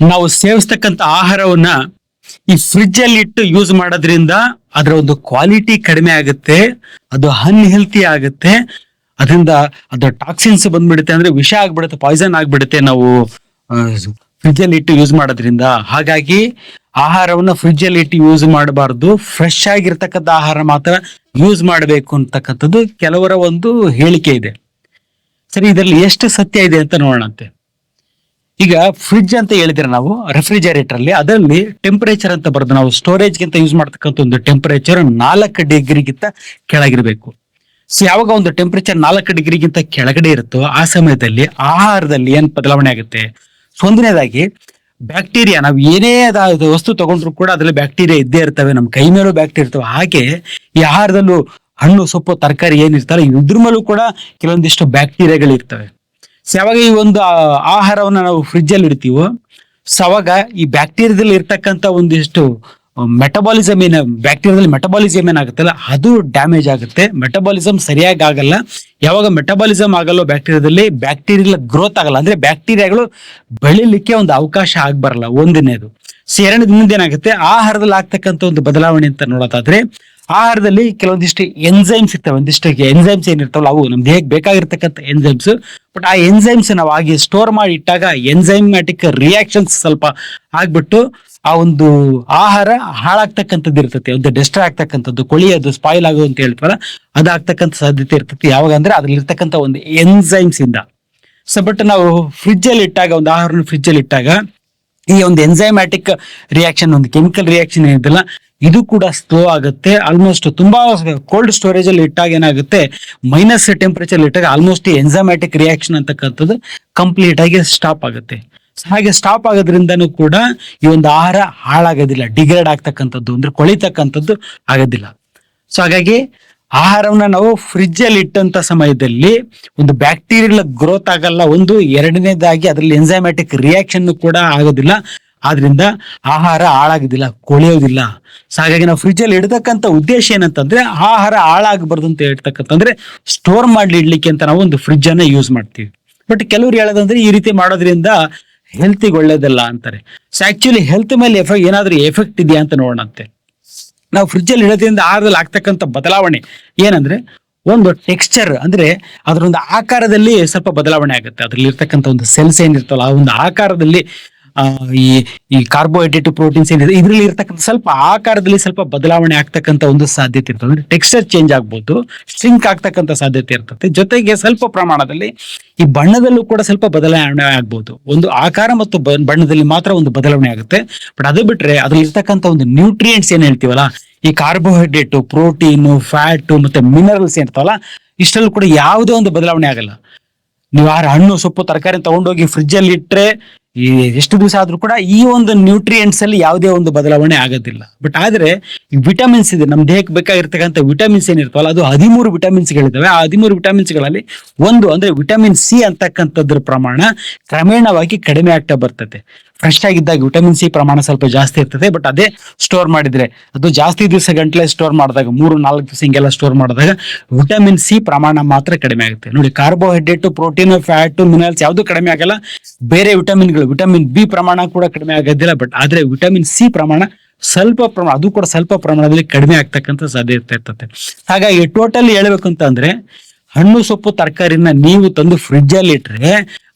ನಾವು ಸೇವಿಸ್ತಕ್ಕಂಥ ಆಹಾರವನ್ನ ಈ ಫ್ರಿಜ್ ಅಲ್ಲಿ ಇಟ್ಟು ಯೂಸ್ ಮಾಡೋದ್ರಿಂದ ಅದರ ಒಂದು ಕ್ವಾಲಿಟಿ ಕಡಿಮೆ ಆಗುತ್ತೆ, ಅದು ಅನ್ಹೆಲ್ತಿ ಆಗುತ್ತೆ, ಅದರಿಂದ ಅದರ ಟಾಕ್ಸಿನ್ಸ್ ಬಂದ್ಬಿಡುತ್ತೆ ಅಂದ್ರೆ ವಿಷ ಆಗ್ಬಿಡುತ್ತೆ ಪಾಯ್ಸನ್ ಆಗ್ಬಿಡುತ್ತೆ ನಾವು ಫ್ರಿಜ್ ಅಲ್ಲಿ ಇಟ್ಟು ಯೂಸ್ ಮಾಡೋದ್ರಿಂದ. ಹಾಗಾಗಿ ಆಹಾರವನ್ನ ಫ್ರಿಜ್ ಅಲ್ಲಿ ಇಟ್ಟು ಯೂಸ್ ಮಾಡಬಾರ್ದು ಫ್ರೆಶ್ ಆಗಿರ್ತಕ್ಕಂಥ ಆಹಾರ ಮಾತ್ರ ಯೂಸ್ ಮಾಡಬೇಕು ಅಂತಕ್ಕಂಥದ್ದು ಕೆಲವರ ಒಂದು ಹೇಳಿಕೆ ಇದೆ. ಸರಿ, ಇದರಲ್ಲಿ ಎಷ್ಟು ಸತ್ಯ ಇದೆ ಅಂತ ನೋಡೋಣಂತೆ. ಈಗ ಫ್ರಿಡ್ಜ್ ಅಂತ ಹೇಳಿದ್ರೆ ನಾವು ರೆಫ್ರಿಜರೇಟರ್ ಅಲ್ಲಿ ಅದರಲ್ಲಿ ಟೆಂಪರೇಚರ್ ಅಂತ ಬರೋದು. ನಾವು ಸ್ಟೋರೇಜ್ ಗಿಂತ ಯೂಸ್ ಮಾಡ್ತಕ್ಕಂಥ ಒಂದು ಟೆಂಪರೇಚರ್ ನಾಲ್ಕು ಡಿಗ್ರಿಗಿಂತ ಕೆಳಗಿರಬೇಕು. ಸೊ ಯಾವಾಗ ಒಂದು ಟೆಂಪರೇಚರ್ ನಾಲ್ಕು ಡಿಗ್ರಿಗಿಂತ ಕೆಳಗಡೆ ಇರುತ್ತೋ ಆ ಸಮಯದಲ್ಲಿ ಆಹಾರದಲ್ಲಿ ಏನ್ ಬದಲಾವಣೆ ಆಗುತ್ತೆ? ಒಂದನೇದಾಗಿ ಬ್ಯಾಕ್ಟೀರಿಯಾ ನಾವು ಏನೇ ಅದಾದ ವಸ್ತು ತಗೊಂಡ್ರು ಕೂಡ ಅದರಲ್ಲಿ ಬ್ಯಾಕ್ಟೀರಿಯಾ ಇದ್ದೇ ಇರ್ತವೆ. ನಮ್ಮ ಕೈ ಮೇಲೂ ಬ್ಯಾಕ್ಟೀರಿಯಾ ಇರ್ತವೆ. ಹಾಗೆ ಈ ಆಹಾರದಲ್ಲೂ ಹಣ್ಣು ಸೊಪ್ಪು ತರಕಾರಿ ಏನಿರ್ತಾರೆ ಇದ್ರ ಮೇಲೂ ಕೂಡ ಕೆಲವೊಂದಿಷ್ಟು ಬ್ಯಾಕ್ಟೀರಿಯಾಗಳು ಇರ್ತವೆ ಯಾವಾಗ ಈ ಒಂದು ಆಹಾರವನ್ನು ನಾವು ಫ್ರಿಜ್ ಅಲ್ಲಿ ಇಡ್ತೀವೋ ಸವಾಗ ಈ ಬ್ಯಾಕ್ಟೀರಿಯಾದಲ್ಲಿ ಇರ್ತಕ್ಕಂಥ ಒಂದಿಷ್ಟು ಮೆಟಬಾಲಿಸಮ್ ಏನ ಬ್ಯಾಕ್ಟೀರಿಯಾದಲ್ಲಿ ಮೆಟಬಾಲಿಸಮ್ ಏನಾಗುತ್ತಲ್ಲ, ಅದು ಡ್ಯಾಮೇಜ್ ಆಗುತ್ತೆ. ಮೆಟಬಾಲಿಸಮ್ ಸರಿಯಾಗಿ ಆಗಲ್ಲ. ಯಾವಾಗ ಮೆಟಬಾಲಿಸಮ್ ಆಗಲ್ಲೋ ಬ್ಯಾಕ್ಟೀರಿಯಾದಲ್ಲಿ ಬ್ಯಾಕ್ಟೀರಿಯಲ್ ಗ್ರೋತ್ ಆಗಲ್ಲ. ಅಂದ್ರೆ ಬ್ಯಾಕ್ಟೀರಿಯಾಗಳು ಬೆಳಿಲಿಕ್ಕೆ ಒಂದು ಅವಕಾಶ ಆಗ್ಬರಲ್ಲ ಒಂದನೇದು ಸೊ ಮುಂದೆ ಏನಾಗುತ್ತೆ, ಆಹಾರದಲ್ಲಿ ಆಗ್ತಕ್ಕಂಥ ಒಂದು ಬದಲಾವಣೆ ಅಂತ ನೋಡೋದಾದ್ರೆ ಆಹಾರದಲ್ಲಿ ಕೆಲವೊಂದಿಷ್ಟು ಎನ್ಸೈಮ್ಸ್ ಇರ್ತವೆ ಒಂದಿಷ್ಟು ಎನ್ಸೈಮ್ಸ್ ಏನಿರ್ತಾವಲ್ಲ, ಅವು ನಮ್ ದೇಹಕ್ಕೆ ಬೇಕಾಗಿರ್ತಕ್ಕಂಥ ಎನ್ಸೈಮ್ಸ್ ಬಟ್ ಆ ಎನ್ಸೈಮ್ಸ್ ನಾವು ಹಾಗೆ ಸ್ಟೋರ್ ಮಾಡಿ ಇಟ್ಟಾಗ ಎನ್ಸೈಮ್ಯಾಟಿಕ್ ರಿಯಾಕ್ಷನ್ಸ್ ಸ್ವಲ್ಪ ಆಗ್ಬಿಟ್ಟು ಆ ಒಂದು ಆಹಾರ ಹಾಳಾಗ್ತಕ್ಕಂಥದ್ದು ಇರ್ತೈತಿ. ಒಂದು ಡೆಸ್ಟರ್ ಆಗ್ತಕ್ಕಂಥದ್ದು ಅದು ಸ್ಪಾಯಿಲ್ ಆಗೋದು ಅಂತ ಹೇಳ್ತಾರಲ್ಲ ಅದಾಗ್ತಕ್ಕಂಥ ಸಾಧ್ಯತೆ ಇರ್ತೈತಿ. ಯಾವಾಗ ಅಂದ್ರೆ ಅದ್ರಲ್ಲಿರ್ತಕ್ಕಂಥ ಒಂದು ಎನ್ಸೈಮ್ಸ್ ಇಂದ. ಸೊ ಬಟ್ ನಾವು ಫ್ರಿಜ್ಜಲ್ಲಿ ಇಟ್ಟಾಗ, ಒಂದು ಆಹಾರನ ಫ್ರಿಜ್ಜಲ್ಲಿ ಇಟ್ಟಾಗ ಈ ಒಂದು ಎಂಜೈಮ್ಯಾಟಿಕ್ ರಿಯಾಕ್ಷನ್ ಒಂದು ಕೆಮಿಕಲ್ ರಿಯಾಕ್ಷನ್ ಏನಿದೆಲ್ಲ ಇದು ಕೂಡ ಸ್ಲೋ ಆಗುತ್ತೆ. ಆಲ್ಮೋಸ್ಟ್ ತುಂಬಾ ಕೋಲ್ಡ್ ಸ್ಟೋರೇಜ್ ಅಲ್ಲಿ ಇಟ್ಟಾಗ ಏನಾಗುತ್ತೆ ಮೈನಸ್ ಟೆಂಪರೇಚರ್ ಇಟ್ಟಾಗ ಆಲ್ಮೋಸ್ಟ್ ಎನ್ಜೈಮ್ಯಾಟಿಕ್ ರಿಯಾಕ್ಷನ್ ಅಂತಕ್ಕಂಥದ್ದು ಕಂಪ್ಲೀಟ್ ಆಗಿ ಸ್ಟಾಪ್ ಆಗುತ್ತೆ. ಹಾಗೆ ಸ್ಟಾಪ್ ಆಗೋದ್ರಿಂದನೂ ಕೂಡ ಈ ಒಂದು ಆಹಾರ ಹಾಳಾಗೋದಿಲ್ಲ ಡಿಗ್ರೇಡ್ ಆಗ್ತಕ್ಕಂಥದ್ದು, ಅಂದ್ರೆ ಕೊಳಿತಕ್ಕಂಥದ್ದು ಆಗೋದಿಲ್ಲ. ಸೊ ಹಾಗಾಗಿ ಆಹಾರವನ್ನ ನಾವು ಫ್ರಿಜ್ ಅಲ್ಲಿ ಇಟ್ಟಂತ ಸಮಯದಲ್ಲಿ ಒಂದು ಬ್ಯಾಕ್ಟೀರಿಯಲ್ ಗ್ರೋತ್ ಆಗಲ್ಲ, ಒಂದು ಎರಡನೇದಾಗಿ ಅದರಲ್ಲಿ ಎಂಜೈಮ್ಯಾಟಿಕ್ ರಿಯಾಕ್ಷನ್ ಕೂಡ ಆಗೋದಿಲ್ಲ. ಆದ್ರಿಂದ ಆಹಾರ ಹಾಳಾಗೋದಿಲ್ಲ ಕೊಳೆಯೋದಿಲ್ಲ ಸೊ ಹಾಗಾಗಿ ನಾವು ಫ್ರಿಡ್ಜ್ ಅಲ್ಲಿ ಇಡತಕ್ಕಂಥ ಉದ್ದೇಶ ಏನಂತಂದ್ರೆ ಆಹಾರ ಹಾಳಾಗಬಾರ್ದು ಅಂತ ಹೇಳ್ತಕ್ಕಂತಂದ್ರೆ ಸ್ಟೋರ್ ಮಾಡಿ ಇಡ್ಲಿಕ್ಕೆ ಅಂತ ನಾವು ಒಂದು ಫ್ರಿಜ್ ಅನ್ನ ಯೂಸ್ ಮಾಡ್ತೀವಿ. ಬಟ್ ಕೆಲವ್ರು ಹೇಳೋದಂದ್ರೆ ಈ ರೀತಿ ಮಾಡೋದ್ರಿಂದ ಹೆಲ್ತಿಗೆ ಒಳ್ಳೇದಲ್ಲ ಅಂತಾರೆ. ಸೊ ಆಕ್ಚುಲಿ ಹೆಲ್ತ್ ಮೇಲೆ ಎಫೆಕ್ಟ್ ಏನಾದ್ರೂ ಎಫೆಕ್ಟ್ ಇದೆಯಾ ಅಂತ ನೋಡೋಣಂತೆ. ನಾವು ಫ್ರಿಜ್ಜಲ್ಲಿ ಇಡೋದ್ರಿಂದ ಆಹಾರದಲ್ಲಿ ಆಗ್ತಕ್ಕಂಥ ಬದಲಾವಣೆ ಏನಂದ್ರೆ ಒಂದು ಟೆಕ್ಸ್ಚರ್ ಅಂದ್ರೆ ಅದರೊಂದು ಆಕಾರದಲ್ಲಿ ಸ್ವಲ್ಪ ಬದಲಾವಣೆ ಆಗುತ್ತೆ. ಅದರಲ್ಲಿ ಇರ್ತಕ್ಕಂಥ ಒಂದು ಸೆಲ್ಸ್ ಏನಿರ್ತಲ್ಲ ಆ ಒಂದು ಆಕಾರದಲ್ಲಿ ಈ ಈ ಕಾರ್ಬೋಹೈಡ್ರೇಟ್ ಪ್ರೋಟೀನ್ಸ್ ಏನಿದೆ, ಇದರಲ್ಲಿ ಇರ್ತಕ್ಕಂಥ ಸ್ವಲ್ಪ ಆಕಾರದಲ್ಲಿ ಸ್ವಲ್ಪ ಬದಲಾವಣೆ ಆಗ್ತಕ್ಕಂಥ ಒಂದು ಸಾಧ್ಯತೆ ಇರ್ತದೆ. ಅಂದ್ರೆ ಟೆಕ್ಸ್ಚರ್ ಚೇಂಜ್ ಆಗ್ಬೋದು ಸ್ಟ್ರಿಂಕ್ ಆಗ್ತಕ್ಕಂಥ ಸಾಧ್ಯತೆ ಇರ್ತದೆ. ಜೊತೆಗೆ ಸ್ವಲ್ಪ ಪ್ರಮಾಣದಲ್ಲಿ ಈ ಬಣ್ಣದಲ್ಲೂ ಕೂಡ ಸ್ವಲ್ಪ ಬದಲಾವಣೆ ಆಗ್ಬೋದು. ಒಂದು ಆಕಾರ ಮತ್ತು ಬಣ್ಣದಲ್ಲಿ ಮಾತ್ರ ಒಂದು ಬದಲಾವಣೆ ಆಗುತ್ತೆ. ಬಟ್ ಅದು ಬಿಟ್ರೆ ಅದ್ರಲ್ಲಿ ಇರ್ತಕ್ಕಂಥ ಒಂದು ನ್ಯೂಟ್ರಿಯೆಂಟ್ಸ್ ಏನ್ ಹೇಳ್ತೀವಲ್ಲ, ಈ ಕಾರ್ಬೋಹೈಡ್ರೇಟ್ ಪ್ರೋಟೀನು ಫ್ಯಾಟ್ ಮತ್ತೆ ಮಿನರಲ್ಸ್ ಏನಿರ್ತಾವಲ್ಲ ಇಷ್ಟರಲ್ಲೂ ಕೂಡ ಯಾವುದೇ ಒಂದು ಬದಲಾವಣೆ ಆಗಲ್ಲ. ನೀವು ಆ ಹಣ್ಣು, ಸೊಪ್ಪು, ತರಕಾರಿ ತಗೊಂಡೋಗಿ ಫ್ರಿಜ್ಜಲ್ಲಿ ಇಟ್ರೆ ಈ ಎಷ್ಟು ದಿವಸ ಆದ್ರೂ ಕೂಡ ಈ ಒಂದು ನ್ಯೂಟ್ರಿಯೆಂಟ್ಸ್ ಅಲ್ಲಿ ಯಾವುದೇ ಒಂದು ಬದಲಾವಣೆ ಆಗೋದಿಲ್ಲ. ಬಟ್ ಆದ್ರೆ ವಿಟಮಿನ್ಸ್ ಇದೆ ನಮ್ಮ ದೇಹಕ್ಕೆ ಬೇಕಾಗಿರ್ತಕ್ಕಂಥ ವಿಟಮಿನ್ಸ್ ಏನಿರ್ತವಲ್ಲ, ಅದು ಹದಿಮೂರು ವಿಟಮಿನ್ಸ್ಗಳಿದ್ದಾವೆ ಆ ಹದಿಮೂರು ವಿಟಮಿನ್ಸ್ಗಳಲ್ಲಿ ಒಂದು ಅಂದ್ರೆ ವಿಟಮಿನ್ ಸಿ ಅಂತಕ್ಕಂಥದ್ರ ಪ್ರಮಾಣ ಕ್ರಮೇಣವಾಗಿ ಕಡಿಮೆ ಆಗ್ತಾ ಬರ್ತದೆ. ಫ್ರೆಶ್ ಆಗಿದ್ದಾಗ ವಿಟಮಿನ್ ಸಿ ಪ್ರಮಾಣ ಸ್ವಲ್ಪ ಜಾಸ್ತಿ ಇರ್ತದೆ ಬಟ್ ಅದೇ ಸ್ಟೋರ್ ಮಾಡಿದ್ರೆ. ಅದು ಜಾಸ್ತಿ ದಿವಸ ಗಂಟಲೆ ಸ್ಟೋರ್ ಮಾಡಿದಾಗ, ಮೂರು, ನಾಲ್ಕು ದಿವಸ ಹಿಂಗೆಲ್ಲ ಸ್ಟೋರ್ ಮಾಡಿದಾಗ ವಿಟಮಿನ್ ಸಿ ಪ್ರಮಾಣ ಮಾತ್ರ ಕಡಿಮೆ ಆಗುತ್ತೆ. ನೋಡಿ ಕಾರ್ಬೋಹೈಡ್ರೇಟ್ ಪ್ರೋಟೀನ್ ಫ್ಯಾಟ್ ಮಿನರಲ್ಸ್ ಯಾವುದು ಕಡಿಮೆ ಆಗಲ್ಲ. ಬೇರೆ ವಿಟಮಿನ್ಗಳು ವಿಟಮಿನ್ ಬಿ ಪ್ರಮಾಣ ಕೂಡ ಕಡಿಮೆ ಆಗೋದಿಲ್ಲ ಬಟ್ ಆದ್ರೆ ವಿಟಮಿನ್ ಸಿ ಪ್ರಮಾಣ ಸ್ವಲ್ಪ ಪ್ರಮಾಣ, ಅದು ಕೂಡ ಸ್ವಲ್ಪ ಪ್ರಮಾಣದಲ್ಲಿ ಕಡಿಮೆ ಆಗ್ತಕ್ಕಂಥ ಸಾಧ್ಯತೆ ಇರ್ತದೆ. ಹಾಗಾಗಿ ಟೋಟಲ್ ಹೇಳ್ಬೇಕು ಅಂತ ಅಂದ್ರೆ ಹಣ್ಣು ಸೊಪ್ಪು ತರಕಾರಿನ ನೀವು ತಂದು ಫ್ರಿಡ್ಜ್ ಅಲ್ಲಿ ಇಟ್ರೆ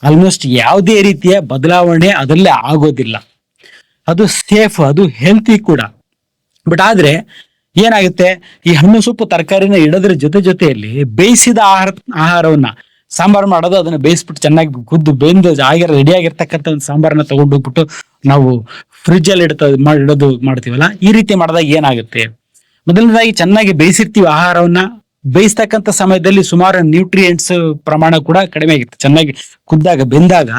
ಆಲ್ಮೋಸ್ಟ್ ಯಾವುದೇ ರೀತಿಯ ಬದಲಾವಣೆ ಅದರಲ್ಲಿ ಆಗೋದಿಲ್ಲ. ಅದು ಸೇಫ್ ಅದು ಹೆಲ್ತಿ ಕೂಡ. ಬಟ್ ಆದ್ರೆ ಏನಾಗುತ್ತೆ? ಈ ಹಣ್ಣು ಸೊಪ್ಪು ತರಕಾರಿನ ಇಡೋದ್ರ ಜೊತೆ ಜೊತೆಯಲ್ಲಿ ಬೇಯಿಸಿದ ಆಹಾರ, ಆಹಾರವನ್ನ ಸಾಂಬಾರ್ ಮಾಡೋದು ಅದನ್ನ ಬೇಯಿಸ್ಬಿಟ್ಟು ಚೆನ್ನಾಗಿ ಕುದ್ದು ಬೆಂದು ಆಗಿರ ರೆಡಿ ಆಗಿರ್ತಕ್ಕಂಥ ಒಂದು ಸಾಂಬಾರನ್ನ ತಗೊಂಡೋಗ್ಬಿಟ್ಟು ನಾವು ಫ್ರಿಡ್ಜ್ ಅಲ್ಲಿ ಇಡ್ತಾ ಮಾಡಿ ಇಡೋದು ಮಾಡ್ತೀವಲ್ಲ? ಈ ರೀತಿ ಮಾಡಿದಾಗ ಏನಾಗುತ್ತೆ? ಮೊದಲನೇದಾಗಿ ಚೆನ್ನಾಗಿ ಬೇಯಿಸಿರ್ತೀವಿ ಆಹಾರವನ್ನ. ಬೇಯಿಸ್ತಕ್ಕಂಥ ಸಮಯದಲ್ಲಿ ಸುಮಾರು ನ್ಯೂಟ್ರಿಯೆಂಟ್ಸ್ ಪ್ರಮಾಣ ಕೂಡ ಕಡಿಮೆ ಆಗಿತ್ತು. ಚೆನ್ನಾಗಿ ಕುದ್ದಾಗ, ಬೆಂದಾಗ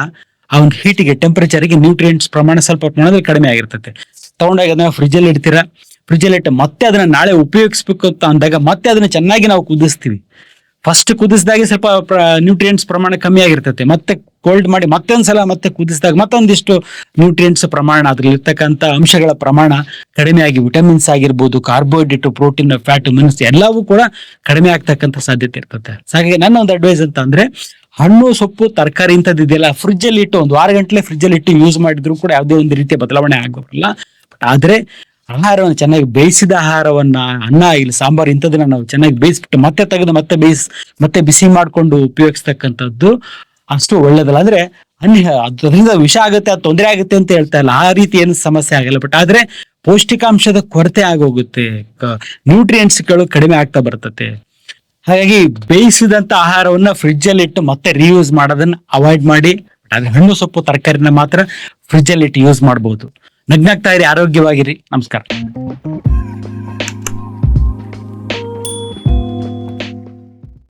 ಆ ಒಂದು ಹೀಟಿಗೆ ಟೆಂಪರೇಚರ್ಗೆ ನ್ಯೂಟ್ರಿಯೆಂಟ್ಸ್ ಪ್ರಮಾಣ ಸ್ವಲ್ಪ ಪ್ರಮಾಣದಲ್ಲಿ ಕಡಿಮೆ ಆಗಿರ್ತದೆ ತಗೊಂಡಾಗ ಅದನ್ನ ಫ್ರಿಜ್ ಅಲ್ಲಿ ಇಡ್ತೀರಾ? ಫ್ರಿಜ್ ಅಲ್ಲಿ ಇಟ್ಟು ಮತ್ತೆ ಅದನ್ನ ನಾಳೆ ಉಪಯೋಗಿಸ್ಬೇಕು ಅಂತ ಅಂದಾಗ ಮತ್ತೆ ಅದನ್ನ ಚೆನ್ನಾಗಿ ನಾವು ಕುದಿಸ್ತೀವಿ. ಫಸ್ಟ್ ಕುದಿಸಿದಾಗೆ ಸ್ವಲ್ಪ ನ್ಯೂಟ್ರಿಯೆಂಟ್ಸ್ ಪ್ರಮಾಣ ಕಮ್ಮಿ ಆಗಿರ್ತದೆ ಮತ್ತೆ ಕೋಲ್ಡ್ ಮಾಡಿ ಮತ್ತೊಂದ್ಸಲ ಮತ್ತೆ ಕುದಿಸಿದಾಗ ಮತ್ತೊಂದಿಷ್ಟು ನ್ಯೂಟ್ರಿಯೆಂಟ್ಸ್ ಪ್ರಮಾಣ ಅದ್ರಲ್ಲಿ ಇರ್ತಕ್ಕಂಥ ಅಂಶಗಳ ಪ್ರಮಾಣ ಕಡಿಮೆ ಆಗಿ ವಿಟಮಿನ್ಸ್ ಆಗಿರ್ಬೋದು ಕಾರ್ಬೋಹೈಡ್ರೇಟ್ ಪ್ರೋಟೀನ್ ಫ್ಯಾಟ್ ಮಿನ್ಸ್ ಎಲ್ಲವೂ ಕೂಡ ಕಡಿಮೆ ಆಗ್ತಕ್ಕಂಥ ಸಾಧ್ಯತೆ ಇರ್ತದೆ. ಹಾಗಾಗಿ ನನ್ನ ಒಂದು ಅಡ್ವೈಸ್ ಅಂತ ಅಂದ್ರೆ ಹಣ್ಣು, ಸೊಪ್ಪು, ತರಕಾರಿ ಇಂಥದ್ದು ಇದೆಯಲ್ಲ ಫ್ರಿಜ್ ಅಲ್ಲಿ ಇಟ್ಟು ಒಂದು ವಾರ ಗಂಟಲೆ ಫ್ರಿಜ್ ಅಲ್ಲಿ ಇಟ್ಟು ಯೂಸ್ ಮಾಡಿದ್ರು ಕೂಡ ಯಾವುದೇ ಒಂದು ರೀತಿಯ ಬದಲಾವಣೆ ಆಗೋಲ್ಲ ಬಟ್ ಆದ್ರೆ ಆಹಾರವನ್ನು ಚೆನ್ನಾಗಿ ಬೇಯಿಸಿದ ಆಹಾರವನ್ನ, ಅನ್ನ ಇಲ್ಲಿ ಸಾಂಬಾರ್ ಇಂಥದನ್ನ ನಾವು ಚೆನ್ನಾಗಿ ಬೇಯಿಸ್ಬಿಟ್ಟು ಮತ್ತೆ ತೆಗೆದು ಮತ್ತೆ ಬೇಯಿಸ್, ಮತ್ತೆ ಬಿಸಿ ಮಾಡ್ಕೊಂಡು ಉಪಯೋಗಿಸ್ತಕ್ಕಂಥದ್ದು ಅಷ್ಟು ಒಳ್ಳೇದಲ್ಲ. ಅಂದ್ರೆ ಅನ್ಯ, ಅದರಿಂದ ವಿಷ ಆಗುತ್ತೆ, ಅದು ತೊಂದರೆ ಆಗುತ್ತೆ ಅಂತ ಹೇಳ್ತಾ ಇಲ್ಲ. ಆ ರೀತಿ ಏನು ಸಮಸ್ಯೆ ಆಗಲ್ಲ. ಬಟ್ ಆದ್ರೆ ಪೌಷ್ಟಿಕಾಂಶದ ಕೊರತೆ ಆಗೋಗುತ್ತೆ. ನ್ಯೂಟ್ರಿಯೆಂಟ್ಸ್ಗಳು ಕಡಿಮೆ ಆಗ್ತಾ ಬರ್ತತೆ. ಹಾಗಾಗಿ ಬೇಯಿಸಿದಂತ ಆಹಾರವನ್ನ ಫ್ರಿಡ್ಜ್ ಅಲ್ಲಿ ಇಟ್ಟು ಮತ್ತೆ ರೀಯೂಸ್ ಮಾಡೋದನ್ನ ಅವಾಯ್ಡ್ ಮಾಡಿ. ಅದ್ರ ಹಣ್ಣು ಸೊಪ್ಪು ತರಕಾರಿನ ಮಾತ್ರ ಫ್ರಿಡ್ಜ್ ಅಲ್ಲಿ ಇಟ್ಟು ಯೂಸ್ ಮಾಡಬಹುದು ನಗ್ನಾಗ್ತಾ ಇರಿ, ಆರೋಗ್ಯವಾಗಿರಿ. ನಮಸ್ಕಾರ.